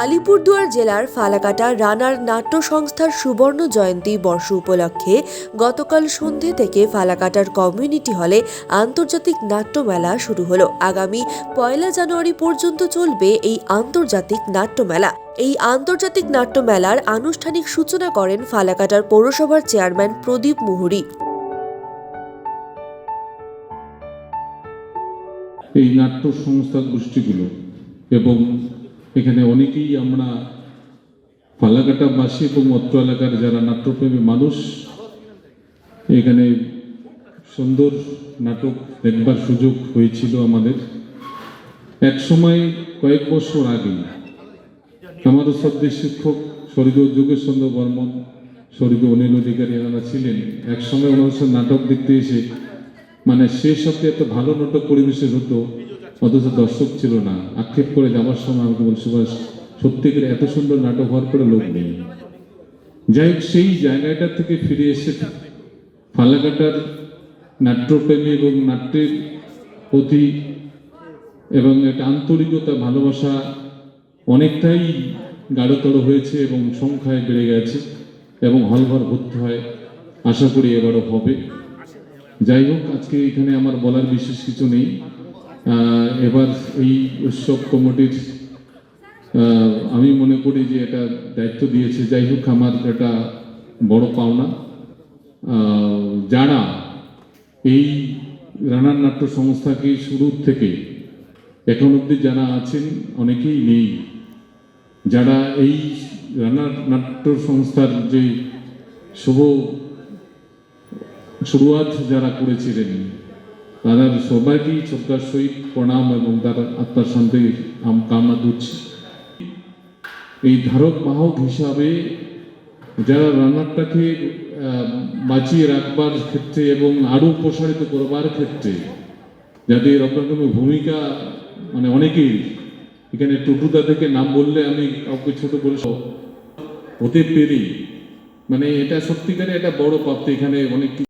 আলিপুরদুয়ার জেলার ফালাকাটা রানার নাট্য সংস্থার সুবর্ণ জয়ন্তী বর্ষ উপলক্ষে গতকাল সন্ধে থেকে ফালাকাটার কমিউনিটি হলে আন্তর্জাতিক নাট্যমেলা শুরু হলো। আগামী পয়লা জানুয়ারি পর্যন্ত চলবে এই আন্তর্জাতিক নাট্যমেলা এই আন্তর্জাতিক নাট্যমেলার আনুষ্ঠানিক সূচনা করেন ফালাকাটার পৌরসভার চেয়ারম্যান প্রদীপ মুহুরী। এই নাট্য সংস্থা গোষ্ঠীগুলো এবং এখানে অনেকেই আমরা ফালাকাটাবাসী এবং অত্র এলাকার যারা নাট্যপ্রেমী মানুষ, এখানে সুন্দর নাটক দেখবার সুযোগ হয়েছিল আমাদের। এক সময় কয়েক বছর আগে আমাদের শ্রদ্ধে শিক্ষক স্বর্গীয় যোগেশ চন্দ্র বর্মন, স্বর্গীয় অনিল অধিকারী এনারা ছিলেন। এক সময় ওনার নাটক দেখতে এসে মানে শেষ অব্দি এত ভালো নাটক পরিবেশন হতো। অথচ দর্শক ছিল না। আক্ষেপ করে যাওয়ার সময় আমাকে বলছে সুভাষ সত্যি করে এত সুন্দর নাটক হওয়ার পরে লোক নেই। যাই হোক, সেই জায়গাটা থেকে ফিরে এসে ফালাকাটার নাট্যপ্রেমী এবং নাট্যের প্রতি এবং একটা আন্তরিকতা, ভালোবাসা অনেকটাই গাঢ়তর হয়েছে এবং সংখ্যায় বেড়ে গেছে এবং হলঘর ভর্তি হয়। আশা করি এবারও হবে। যাই হোক, আজকে এখানে আমার বলার বিশেষ কিছু নেই। এবার এই উৎসব কমিটির আমি মনে করি যে এটা দায়িত্ব দিয়েছে, যাই হোক আমার এটা বড় পাওনা। যারা এই রানার নাট্য সংস্থাকে শুরুর থেকে এখন অবধি যারা আছেন, অনেকেই নেই। যারা এই রানার নাট্য সংস্থার যে শুভ শুরুয়াত যারা করেছিলেন তাদের সবাইকেই শ্রদ্ধার সহিত প্রণাম এবং তার আত্মার শান্তি কামনা করছি। এই ধারক বাহক হিসাবে যারা রান্নাটাকে বাঁচিয়ে রাখবার ক্ষেত্রে এবং আরও প্রসারিত করবার ক্ষেত্রে যাদের রকমের ভূমিকা মানে অনেকেই, এখানে টুটুদা থেকে নাম বললে আমি কাউকে ছোট বলে হতে পেরে মানে এটা সত্যিকারে একটা বড় প্রাপ্তি এখানে অনেক